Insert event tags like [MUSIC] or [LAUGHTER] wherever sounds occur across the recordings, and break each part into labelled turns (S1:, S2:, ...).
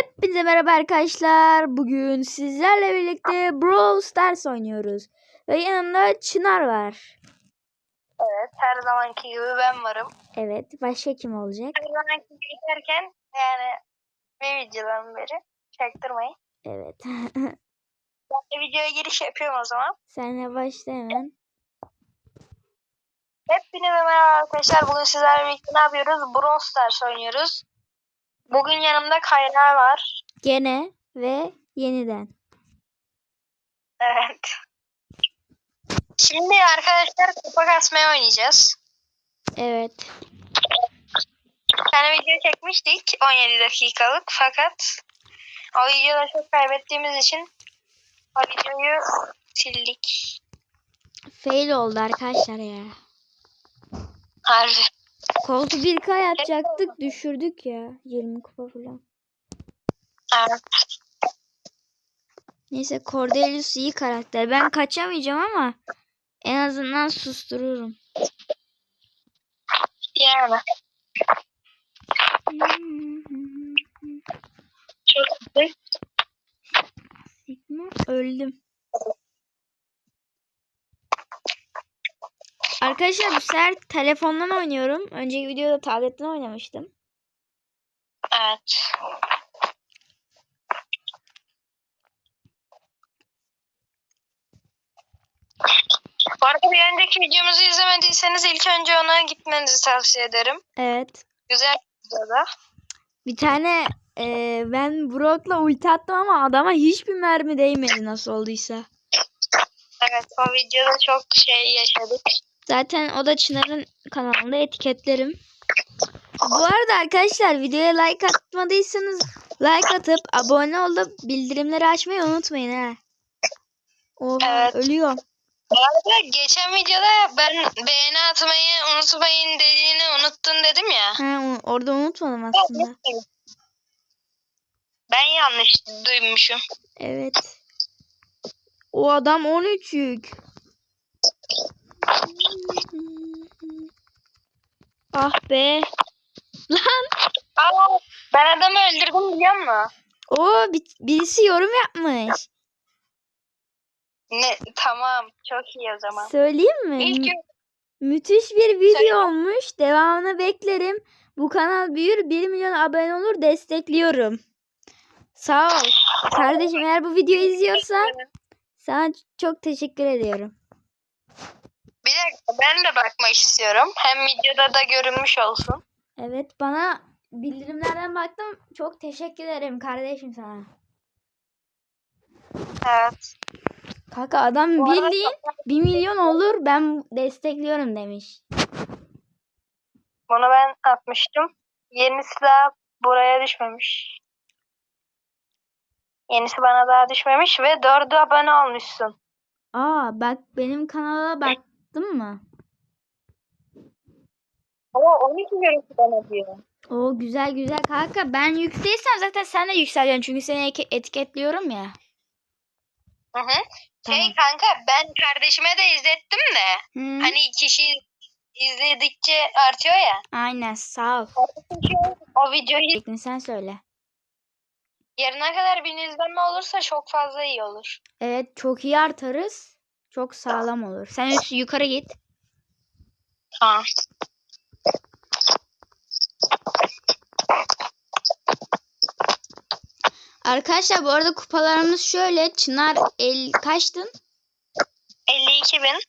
S1: Hepinize merhaba arkadaşlar. Bugün sizlerle birlikte Brawl Stars oynuyoruz. Ve yanımda Çınar var.
S2: Evet, her zamanki gibi ben varım.
S1: Evet, başka kim olacak?
S2: Her zamanki gibi derken yani bir videodan beri çaktırmayın.
S1: Evet. [LAUGHS]
S2: Ben de videoya giriş yapıyorum o zaman.
S1: Senle başla hemen.
S2: Hepinize merhaba arkadaşlar. Bugün sizlerle birlikte ne yapıyoruz? Brawl Stars oynuyoruz. Bugün yanımda Kaynar var.
S1: Gene ve yeniden.
S2: Evet. Şimdi arkadaşlar kupa kasmaya oynayacağız.
S1: Evet.
S2: Bir tane video çekmiştik 17 dakikalık fakat o videoda çok kaybettiğimiz için o videoyu sildik.
S1: Fail oldu arkadaşlar ya.
S2: Harbi.
S1: Koltu 1K atacaktık düşürdük ya. 20 kupa falan.
S2: Evet.
S1: Neyse Cordelius iyi karakter. Ben kaçamayacağım ama en azından sustururum.
S2: Yani. [LAUGHS] Çok güzel.
S1: Sigma öldüm. Arkadaşlar bu sefer telefondan oynuyorum. Önceki videoda tabletten oynamıştım.
S2: Evet. Bu arada bir önceki videomuzu izlemediyseniz ilk önce ona gitmenizi tavsiye ederim.
S1: Evet.
S2: Güzel bir videoda.
S1: Bir tane e, ben Brock'la ulti attım ama adama hiçbir mermi değmedi nasıl olduysa.
S2: Evet o videoda çok şey yaşadık.
S1: Zaten o da Çınar'ın kanalında etiketlerim. Bu arada arkadaşlar videoya like atmadıysanız like atıp abone olup bildirimleri açmayı unutmayın ha. Oha
S2: Evet.
S1: ölüyorum.
S2: Bu arada geçen videoda ben beğeni atmayı unutmayın dediğini unuttun dedim ya.
S1: Ha, o- orada unutmadım aslında.
S2: Ben yanlış duymuşum.
S1: Evet. O adam 13 yük. Ah be. Lan
S2: Aa, ben adamı öldürdüm biliyor musun?
S1: o bi- birisi yorum yapmış.
S2: Ne, tamam çok iyi o zaman.
S1: Söyleyeyim mi?
S2: İlk gün
S1: müthiş bir video
S2: Söyle.
S1: olmuş. Devamını beklerim. Bu kanal büyür 1 milyon abone olur destekliyorum. Sağ ol. Kardeşim eğer bu videoyu izliyorsan sana çok teşekkür ediyorum.
S2: Bir dakika ben de bakmak istiyorum. Hem videoda da görünmüş olsun.
S1: Evet bana bildirimlerden baktım. Çok teşekkür ederim kardeşim sana.
S2: Evet.
S1: Kanka adam
S2: Bu arada-
S1: bildiğin 1 milyon olur ben destekliyorum demiş.
S2: Bunu ben atmıştım. Yenisi daha buraya düşmemiş. Yenisi bana daha düşmemiş ve dördü abone olmuşsun.
S1: Aa bak benim kanala baktın mı?
S2: Ama 12 görüntü bana diyor.
S1: O güzel güzel kanka ben yükseysem zaten sen de yükseleceksin çünkü seni etiketliyorum ya.
S2: Hı hı. Şey
S1: Tamam.
S2: kanka ben kardeşime de izlettim de.
S1: Hı,
S2: Hani kişi izledikçe artıyor ya.
S1: Aynen sağ ol.
S2: O videoyu
S1: Sen söyle.
S2: yarına kadar bin izlenme olursa çok fazla iyi olur.
S1: Evet çok iyi artarız. Çok sağlam olur. Sen üst yukarı git.
S2: Tamam.
S1: Arkadaşlar bu arada kupalarımız şöyle. Çınar el kaçtın?
S2: 52 bin.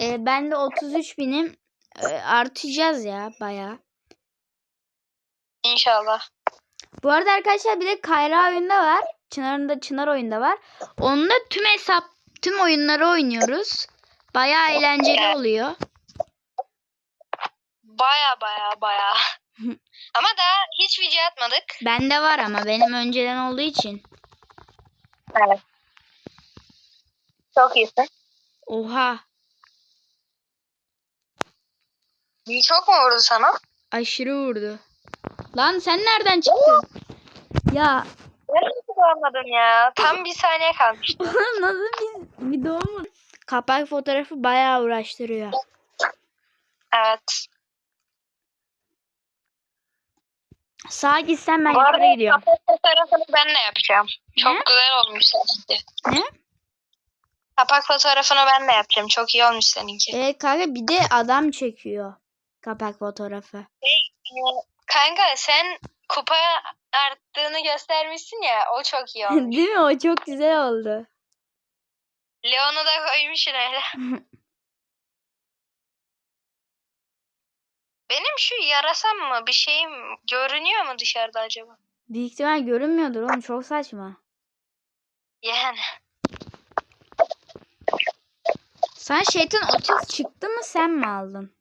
S1: Ee, ben de 33 binim. Ee, artacağız ya baya.
S2: İnşallah.
S1: Bu arada arkadaşlar bir de Kayra oyunda var. Çınar'ın da Çınar oyunda var. Onda tüm hesap, tüm oyunları oynuyoruz. Baya eğlenceli oluyor.
S2: Baya baya baya. [LAUGHS] Ama daha hiç video atmadık.
S1: Bende var ama benim önceden olduğu için.
S2: Evet. Çok iyisin.
S1: Oha
S2: Çok mu vurdu sana?
S1: aşırı vurdu. Lan sen nereden çıktın? ya
S2: Kullanmadın ya? Tam bir saniye kalmış. [LAUGHS]
S1: nasıl bir, doğum mu? Kapak fotoğrafı bayağı uğraştırıyor.
S2: Evet.
S1: Sağa gitsen ben
S2: Bu arada
S1: yukarı gidiyorum.
S2: kapak fotoğrafını ben de yapacağım. Çok
S1: Ne?
S2: güzel olmuş seninki.
S1: Ne?
S2: Kapak fotoğrafını ben de yapacağım. Çok iyi olmuş seninki.
S1: Evet kanka bir de adam çekiyor. Kapak fotoğrafı.
S2: Kanka sen kupa arttığını göstermişsin ya o çok iyi [LAUGHS] olmuş.
S1: Değil mi? O çok güzel oldu.
S2: Leon'u da koymuşsun öyle. [LAUGHS] Benim şu yarasam mı bir şeyim görünüyor mu dışarıda acaba?
S1: Büyük ihtimal görünmüyordur oğlum. Çok saçma.
S2: Yani.
S1: Sen şeytan 30 çıktı mı sen mi aldın?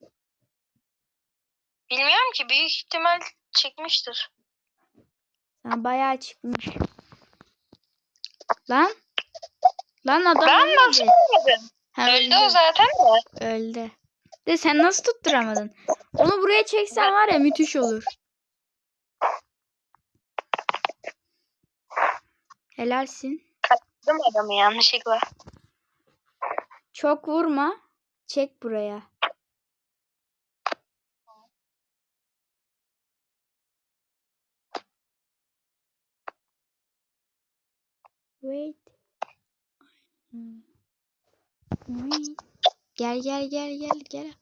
S2: Bilmiyorum ki büyük ihtimal çıkmıştır.
S1: Sen bayağı çıkmış. Lan. Lan adam
S2: Ben
S1: ölmedi.
S2: nasıl ölmedim?
S1: Ha,
S2: Öldü o zaten de.
S1: Öldü. De sen nasıl tutturamadın? Onu buraya çeksen var ya müthiş olur. Helalsin.
S2: Kaçırdım adamı yanlışlıkla.
S1: Çok vurma. Çek buraya. Wait. Hmm. Wait. Gel gel gel gel gel.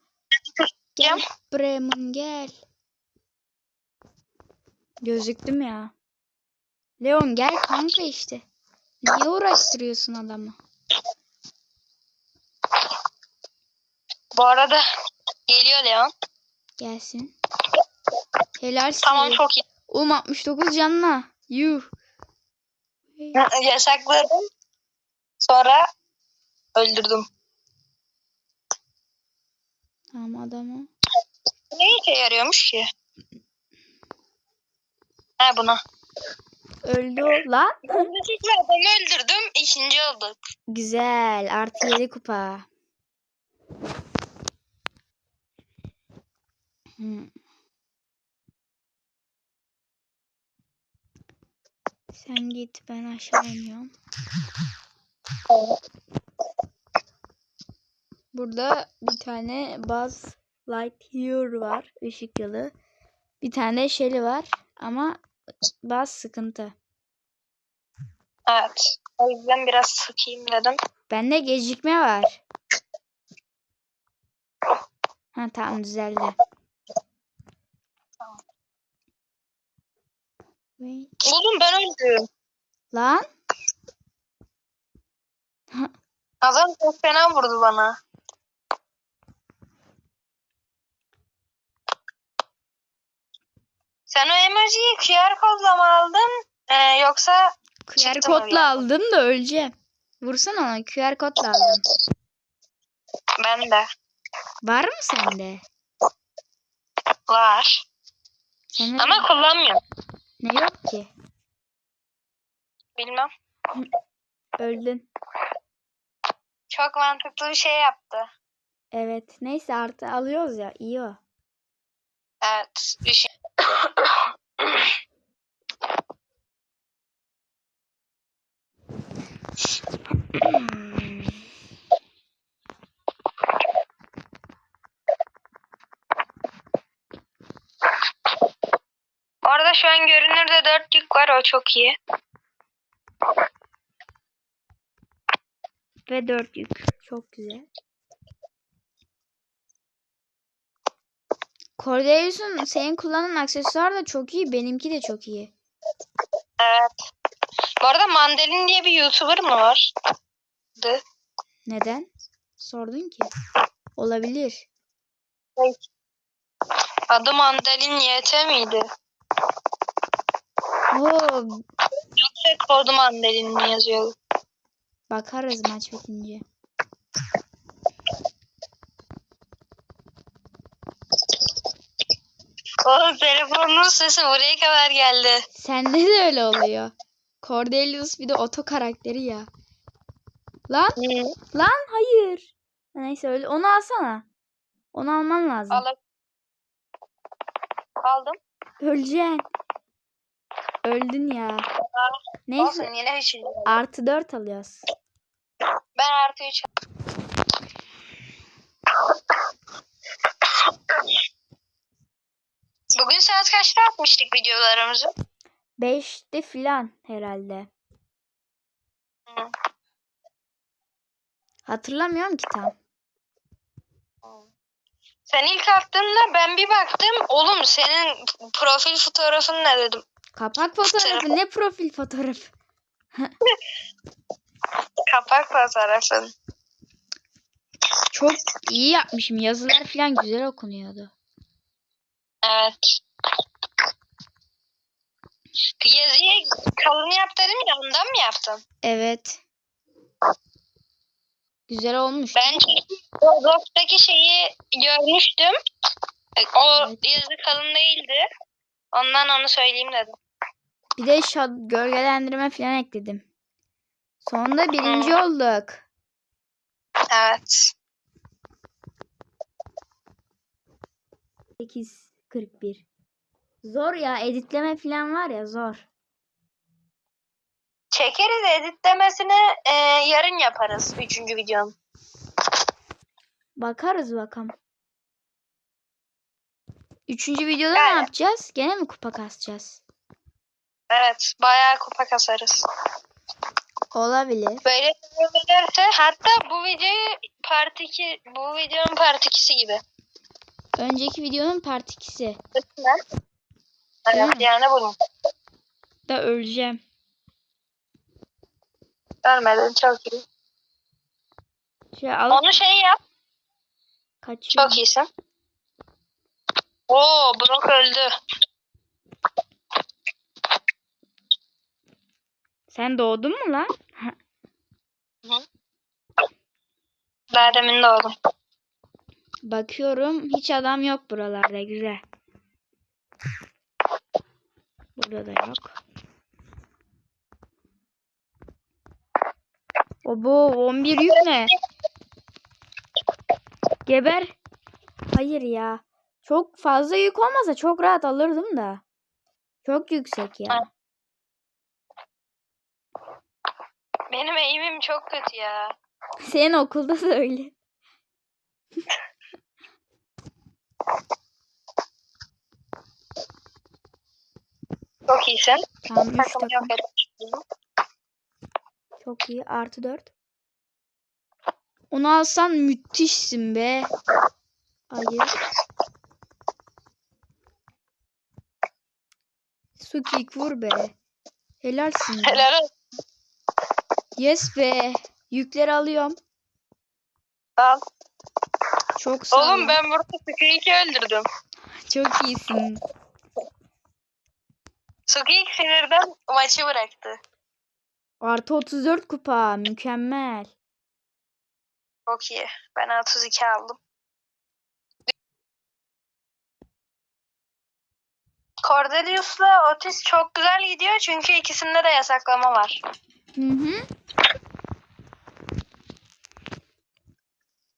S1: Gel Bremen gel. Gözüktüm ya. Leon gel kanka işte. Niye uğraştırıyorsun adamı?
S2: Bu arada geliyor Leon.
S1: Gelsin. Helal size.
S2: Tamam çok iyi.
S1: Oğlum 69 canına. Yuh.
S2: Yasakladım. Sonra öldürdüm.
S1: Tamam adamı.
S2: Ne işe yarıyormuş ki? Ha buna.
S1: Öldü o. Lan.
S2: Adamı öldürdüm. ikinci olduk.
S1: Güzel. Artı 7 kupa. Hmm. Sen git ben aşağı iniyorum. Burada bir tane Buzz Lightyear var. ışık yılı. Bir tane Shelly var. Ama Buzz sıkıntı.
S2: Evet. O yüzden biraz sıkayım dedim.
S1: Bende gecikme var. Ha tamam düzeldi. Wait.
S2: Oğlum ben öldüm.
S1: Lan [LAUGHS]
S2: Adam çok fena vurdu bana. Sen o emojiyi QR kodla mı aldın? Ee, yoksa
S1: QR kodla aldım da öleceğim. Vursana ona QR kodla aldım.
S2: ben de
S1: Var mı sende?
S2: var.
S1: Sende
S2: Ama kullanmıyorum.
S1: Ne yok ki?
S2: Bilmem.
S1: Öldün.
S2: Çok mantıklı bir şey yaptı.
S1: Evet. Neyse artı alıyoruz ya. iyi o.
S2: Evet. Düşün. [LAUGHS] Orada şu an görünürde dört yük var. O çok iyi.
S1: Ve 4 yük. Çok güzel. Cordelius'un senin kullandığın aksesuar da çok iyi. Benimki de çok iyi.
S2: Evet. Bu arada Mandalin diye bir YouTuber mı var? Dı.
S1: Neden? Sordun ki. Olabilir.
S2: Adı Mandalin YT miydi?
S1: Oo,
S2: Yoksa kodu Mandalin mi yazıyordu?
S1: bakarız maç bitince.
S2: Oğlum telefonun sesi buraya kadar geldi.
S1: Sende de öyle oluyor. Cordelius bir de oto karakteri ya. Lan lan hayır. Neyse öyle onu alsana. Onu alman lazım.
S2: Al. Aldım.
S1: Öleceksin. Öldün ya. Neyse
S2: Olsun yine şey.
S1: artı 4 alıyoruz.
S2: Ben artı 3 Bugün saat kaçta atmıştık videolarımızı?
S1: 5'te filan herhalde.
S2: Hı.
S1: Hatırlamıyorum ki tam.
S2: Sen ilk attığında ben bir baktım. Oğlum senin profil fotoğrafın ne dedim.
S1: Kapak fotoğrafı ne profil fotoğrafı? [LAUGHS]
S2: Kapak fotoğrafın.
S1: Çok iyi yapmışım. Yazılar filan güzel okunuyordu.
S2: Evet. Yazıyı kalın yap dedim ya ondan mı yaptın?
S1: Evet. Güzel olmuş.
S2: Ben Roblox'taki şeyi görmüştüm. O
S1: Evet.
S2: yazı kalın değildi. Ondan onu söyleyeyim dedim.
S1: Bir de şad gölgelendirme filan ekledim. Sonunda birinci olduk.
S2: Evet.
S1: 8.41. Zor ya editleme filan var ya zor.
S2: Çekeriz editlemesini e, yarın yaparız. Üçüncü videonun.
S1: Bakarız bakalım. Üçüncü videoda ne
S2: Yani.
S1: yapacağız? Gene mi kupa kasacağız?
S2: Evet. Bayağı kupa kasarız.
S1: Olabilir.
S2: Böyle ederse hatta bu videoyu part 2 bu videonun part 2'si gibi.
S1: Önceki videonun part 2'si.
S2: Evet,
S1: Hmm.
S2: yani bunun.
S1: Da öleceğim.
S2: Ölmedin çok iyi.
S1: Şey alıp
S2: Onu şey yap.
S1: kaçıyorum.
S2: Çok iyisin. Oo Brock öldü.
S1: Sen doğdun mu lan?
S2: Daha demin doğdum.
S1: Bakıyorum hiç adam yok buralarda güzel. Burada da yok. Obo 11 yük ne? Geber. Hayır ya. Çok fazla yük olmasa çok rahat alırdım da. Çok yüksek ya.
S2: Benim eğimim çok kötü ya. [LAUGHS]
S1: Senin okulda da öyle.
S2: Çok iyisin.
S1: Tamam 3
S2: Takım yok
S1: takım. Çok iyi. Artı 4. Onu alsan müthişsin be. Hayır. Su kick vur be. Helalsin. be.
S2: Helal olsun.
S1: Yes be. Yükleri alıyorum.
S2: Al.
S1: Çok sağ.
S2: Oğlum ben burada Squeak'i öldürdüm.
S1: Çok iyisin.
S2: Squeak sinirden maçı bıraktı.
S1: Artı 34 kupa. Mükemmel.
S2: Çok iyi. Ben 32 aldım. Cordelius'la Otis çok güzel gidiyor çünkü ikisinde de yasaklama var.
S1: Hı hı.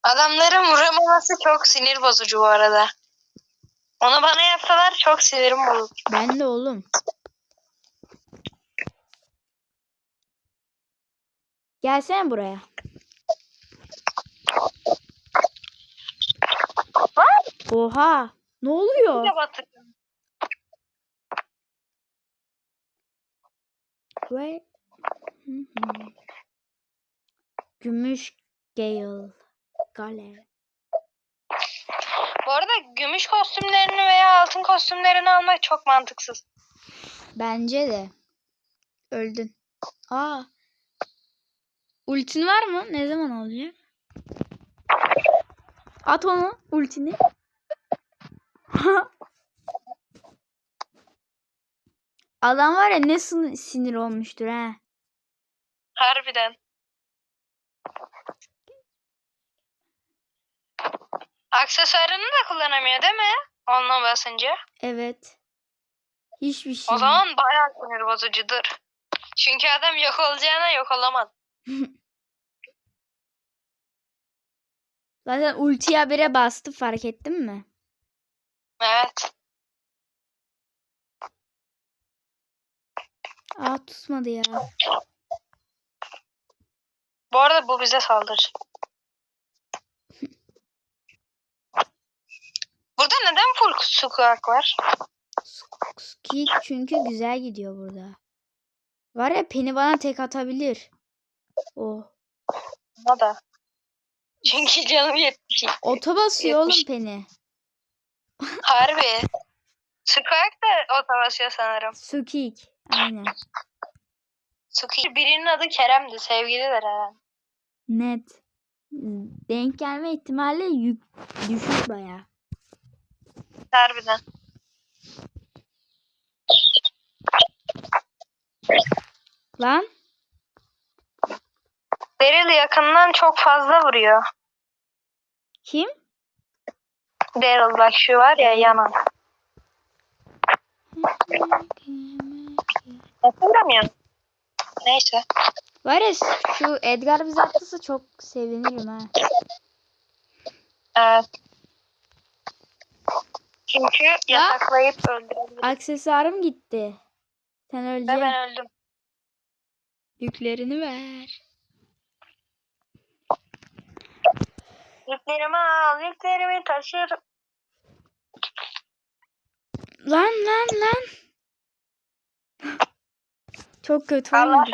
S2: Adamların vuramaması çok sinir bozucu bu arada. Onu bana yapsalar çok sinirim bozulur.
S1: Ben de oğlum. Gelsene buraya. Oha. Ne oluyor? Ve. Gümüş Gale. Gale.
S2: Bu arada gümüş kostümlerini veya altın kostümlerini almak çok mantıksız.
S1: Bence de. Öldün. Aa. Ultin var mı? Ne zaman olacak? At onu. Ultini. [LAUGHS] Adam var ya ne sinir olmuştur ha.
S2: Harbiden. Aksesuarını da kullanamıyor değil mi? Onunla basınca.
S1: Evet. Hiçbir şey.
S2: O zaman bayağı sinir bozucudur. Çünkü adam yok olacağına yok olamaz. [LAUGHS]
S1: Zaten ultiyi habire bastı fark ettin mi?
S2: Evet.
S1: Aa tutmadı ya.
S2: Bu arada bu bize saldırır. Burada neden full squawk var?
S1: Squeak çünkü güzel gidiyor burada. Var ya Penny bana tek atabilir. Oh.
S2: Ama da. [LAUGHS] Çünkü canım yetmiş.
S1: Ota basıyor oğlum
S2: Yetmiş.
S1: Penny.
S2: Harbi. Squawk da ota basıyor sanırım.
S1: Squeak. Aynen.
S2: Suki. Birinin adı Kerem'di. Sevgililer herhalde.
S1: Net. Denk gelme ihtimali yük, düşük baya.
S2: Harbiden.
S1: Lan
S2: Daryl yakından çok fazla vuruyor.
S1: kim?
S2: Daryl bak şu var ya yanan. Hatırlamıyorum. Neyse.
S1: Var ya şu Edgar bize atlısı çok sevinirim ha.
S2: Evet. Çünkü yasaklayıp öldürebilir.
S1: Aksesuarım gitti. Sen öleceksin.
S2: ben öldüm.
S1: Yüklerini ver.
S2: Yüklerimi al, yüklerimi taşır.
S1: Lan lan lan. Çok kötü
S2: Allah
S1: olmadı.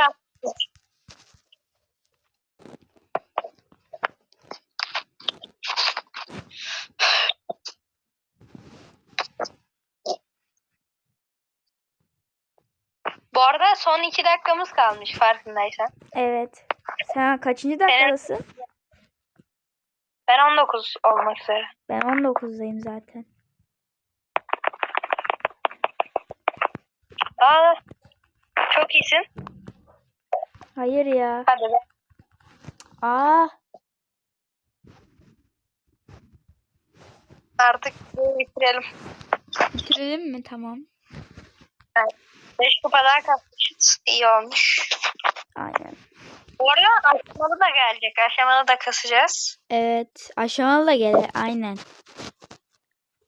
S2: Bu arada son iki dakikamız kalmış farkındaysan.
S1: Evet. Sen kaçıncı dakikadasın?
S2: Ben 19 olmak üzere.
S1: Ben 19'dayım zaten.
S2: Aa, çok iyisin.
S1: Hayır ya.
S2: Hadi be.
S1: Aa,
S2: Artık bitirelim.
S1: bitirelim mi? Tamam.
S2: 5 kupa daha kapmışız. İyi olmuş.
S1: Aynen.
S2: Arada aşamalı da gelecek. Aşamalı da kasacağız.
S1: Evet. Aşamalı da gele. Aynen.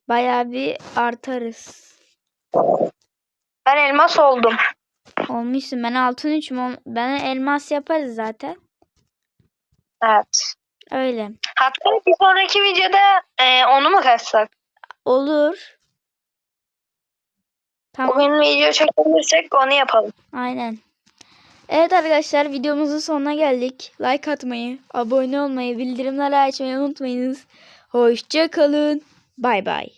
S1: Bayağı bir artarız.
S2: Ben elmas oldum.
S1: Olmuşsun. Ben altın üçüm. Ben elmas yaparız zaten.
S2: Evet.
S1: Öyle.
S2: Hatta bir sonraki videoda e, onu mu kassak?
S1: Olur. Tamam.
S2: Bugün video çekebilirsek onu yapalım.
S1: Aynen. Evet arkadaşlar videomuzun sonuna geldik. Like atmayı, abone olmayı, bildirimleri açmayı unutmayınız. Hoşça kalın. Bay bay.